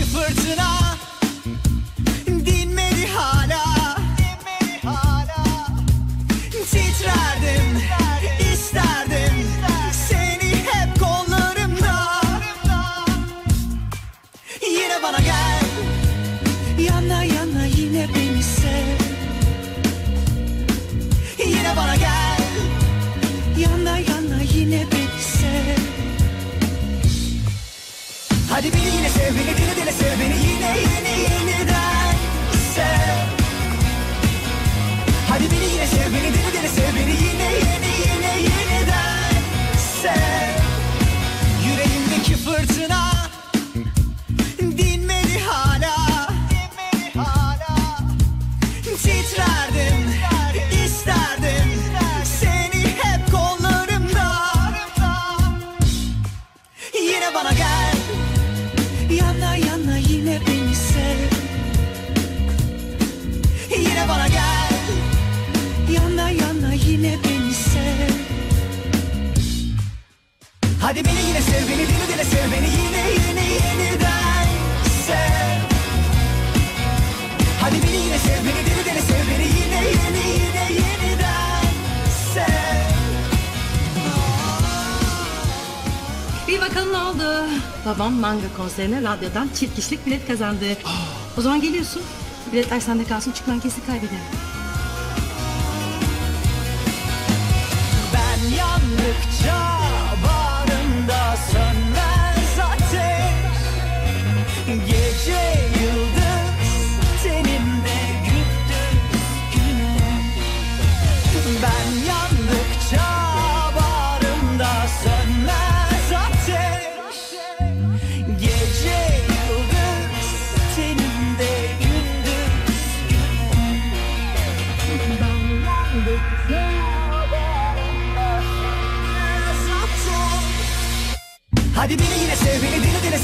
fırtına Dinmedi hala. Titrerdim isterdim Seni hep kollarımda. Yine bana gel. Yana yana yine beni sev. Yine bana gel Hadi beni yine sev beni dile dile sev beni yine yine yeniden sev. Hadi beni yine sev beni dile dile sev beni yine yine yine yeniden sev. Yüreğimdeki fırtına dinmedi hala. Titrerdim yine beni sev Hadi beni yine sev beni dile dile sev beni yine yine yeniden sev Hadi beni yine sev beni dile dile sev beni yine yine yine yeniden sev Bir bakalım ne oldu? Babam manga konserine radyodan çift kişilik bilet kazandı. O zaman geliyorsun. Biletler sende kalsın ben kesin kaybederim. Yandıkça bağrımda sönmez ateş. Gece yıldız tenimde gündüz güneş Ben Hadi beni yine sev beni dile dile